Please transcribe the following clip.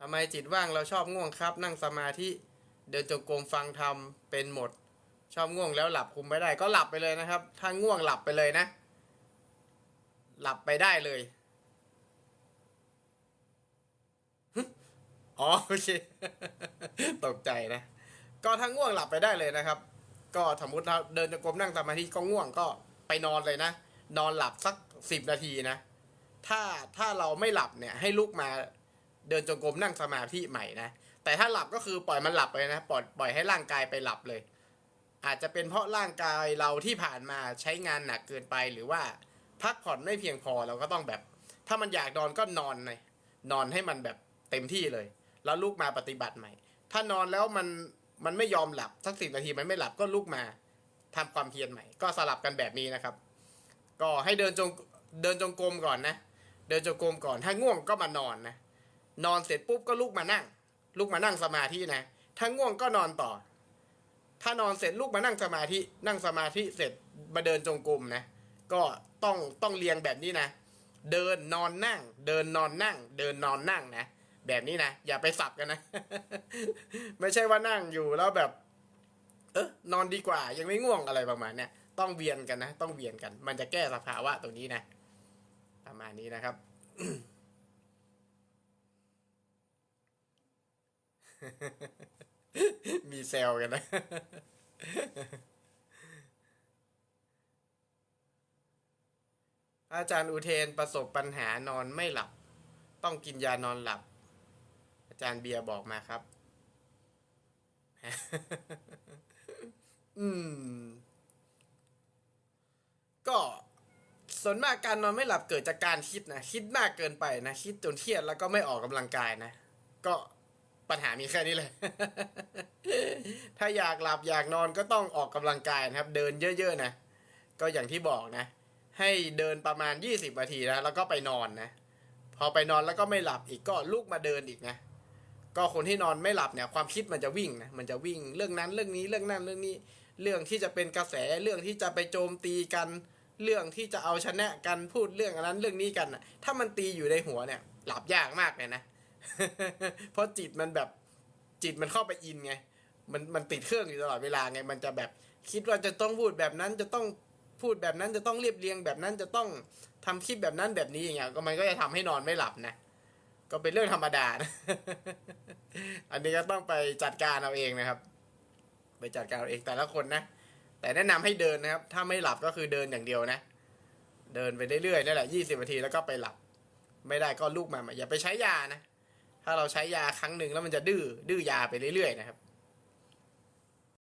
ทำไมจิตว่างเราชอบง่วงครับ นั่งสมาธิเดินจงกรมฟังธรรมเป็นหมด ชอบง่วงแล้วหลับคุมไม่ได้ก็หลับไปเลยนะครับ ถ้าง่วงหลับไปเลยนะ หลับไปได้เลยอ๋อโอเคตกใจนะ ก็ถ้าง่วงหลับไปได้เลยนะครับ ก็สมมติเราเดินจงกรมนั่งสมาธิก็ง่วงก็ไปนอนเลยนะ นอนหลับสักสิบนาทีนะ ถ้าถ้าเราไม่หลับเนี่ยให้ลุกมา เดินจงกรมนั่งสมาธิใหม่นะ แต่ถ้าหลับก็คือปล่อยมันหลับไปนะปล่อยปล่อยให้ร่างกายไปหลับเลย อาจจะเป็นเพราะร่างกายเราที่ผ่านมาใช้งานหนักเกินไปหรือว่าพักผ่อนไม่เพียงพอเราก็ต้องแบบ ถ้ามันอยากนอนก็นอนเลยนอนให้มันแบบเต็มที่เลย แล้วลุกมาปฏิบัติใหม่ ถ้านอนแล้วมันมันไม่ยอมหลับสักสิบนาทีมันไม่หลับก็ลุกมาทำความเพียรใหม่ ก็สลับกันแบบนี้นะครับ ก็ให้เดินจงเดินจงกรมก่อนนะ เดินจงกรมก่อนถ้าง่วงก็มานอนนะ นอนเสร็จปุ๊บก็ลุกมานั่ง ลุกมานั่งสมาธินะถ้าง่วงก็นอนต่อ ถ้านอนเสร็จลุกมานั่งสมาธินั่งสมาธิเสร็จมาเดินจงกรมนะ ก็ต้องต้องเรียงแบบนี้นะ เดินนอนนั่ง เดินนอนนั่ง เดินนอนนั่งนะแบบนี้นะอย่าไปสับกันนะ ไม่ใช่ว่านั่งอยู่แล้วแบบ เออนอนดีกว่า ยังไม่ง่วงอะไรประมาณเนี้ยต้องเวียนกันนะ ต้องเวียนกัน มันจะแก้สภาวะตรงนี้นะ ประมาณนี้นะครับ มีเซลกันนะ อาจารย์อุเทนประสบปัญหานอนไม่หลับ ต้องกินยานอนหลับ อาจารย์เบียร์บอกมาครับ อืม ก็ส่วนมากการนอนไม่หลับเกิดจากการคิดนะ คิดมากเกินไปนะ คิดจนเครียดแล้วก็ไม่ออกกำลังกายนะ ก็ ปัญหามีแค่นี้เลย ถ้าอยากหลับอยากนอนก็ต้องออกกำลังกายนะครับ เดินเยอะ ๆ นะ ก็อย่างที่บอกนะ ให้เดินประมาณ 20นาทีนะแล้วก็ไปนอนนะ พอไปนอนแล้วก็ไม่หลับอีกก็ลุกมาเดินอีกนะ ก็คนที่นอนไม่หลับเนี่ยความคิดมันจะวิ่งนะ มันจะวิ่งเรื่องนั้นเรื่องนี้เรื่องนั้นเรื่องนี้ เรื่องที่จะเป็นกระแสเรื่องที่จะไปโจมตีกันเรื่องที่จะเอาชนะกันพูดเรื่องอันนั้นเรื่องนี้กันนะถ้ามันตีอยู่ในหัวเนี่ย หลับยากมากเลยนะ เพราะจิตมันแบบจิตมันเข้าไปอินไง มันมันติดเครื่องอยู่ตลอดเวลาไง มันจะแบบคิดว่าจะต้องพูดแบบนั้นจะต้องพูดแบบนั้นจะต้องเรียบเรียงแบบนั้นจะต้องทำคลิปแบบนั้นแบบนี้อย่างเงี้ยก็มันก็จะทำให้นอนไม่หลับนะ ก็เป็นเรื่องธรรมดานะ อันนี้ก็ต้องไปจัดการเอาเองนะครับ ไปจัดการเอาเองแต่ละคนนะ แต่แนะนำให้เดินนะครับ ถ้าไม่หลับก็คือเดินอย่างเดียวนะ เดินไปเรื่อยๆนั่นแหละยี่สิบนาทีแล้วก็ไปหลับ ไม่ได้ก็ลูกมาใหม่อย่าไปใช้ยานะ ถ้าเราใช้ยาครั้งหนึ่งแล้วมันจะดื้อดื้อยาไปเรื่อยๆนะครับ